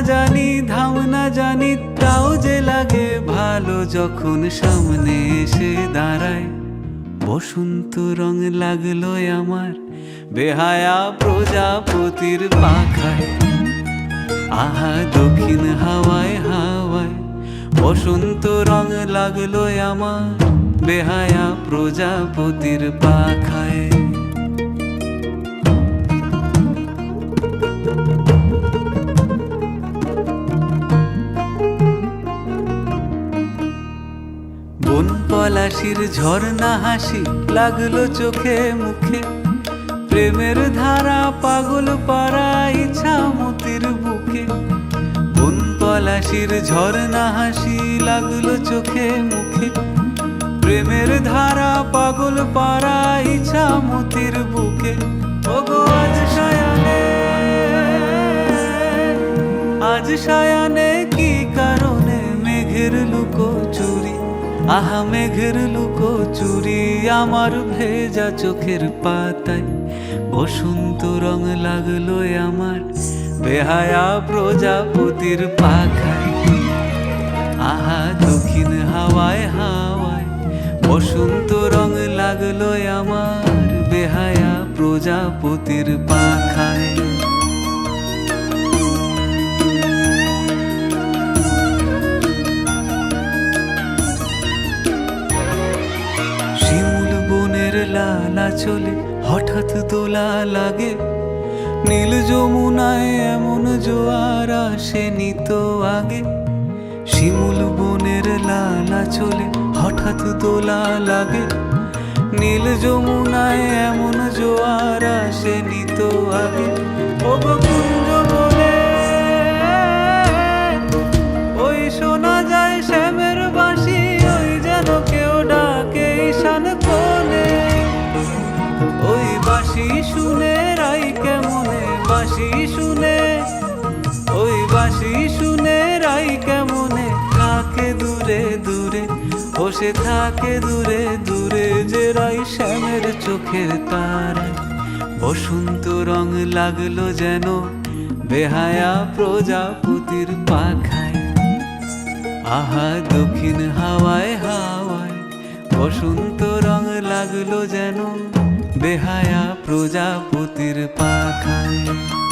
জানি ধাম না জানি, তাও যে লাগে ভালো যখন সামনে এসে দাঁড়ায়। বসন্ত রং লাগল আমার বেহায়া প্রজাপতির পাখায়। আহা, দক্ষিণ হাওয়ায় হাওয়ায় বসন্ত রং লাগল আমার বেহায়া প্রজাপতির পাখায়। পলাশির ঝর্ণা হাসি লাগল চোখে মুখে। প্রেমের ধারা পাগল পাড়া ইচ্ছা মতির বুকে। বন পলাশির ঝর্ণা হাসি লাগল চোখে মুখে? প্রেমের ধারা পাগল পাড়া ইচ্ছা মতির বুকে। ওগো আজ সায়ানে আজ সায়ানে কি কারণে মেঘের লুকো চুরি আহা মেঘের লুকো চুরি আমার ভেজা চোখের পাতায়। বসন্ত রং লাগল আমার বেহায়া প্রজাপতির পাখায়। আহা দক্ষিণ হাওয়ায় হাওয়ায় বসন্ত রং লাগল আমার বেহায়া প্রজাপতির পাখায়। লালা চলে, হঠাৎ তোলা লাগে। নীল যমুনায় এমন জোয়ার আসেনি তো আগে। শিমুল বনের লালা চলে, হঠাৎ তোলা লাগে। নীল যমুনায় এমন জোয়ার আসেনি তো আগে। ও বাঁশি শুনে, ওই বাঁশি শুনে রাই কেমনে? থাকে দূরে দূরে, বসে থাকে দূরে দূরে যে রাই শ্যামের চোখের তারায় বসন্ত রং লাগল যেন বেহায়া প্রজাপতির পাখায়। আহা, দক্ষিণ হাওয়ায় হাওয়ায় বসন্ত রং লাগল যেন বেহায়া প্রজাপতির পাখায়।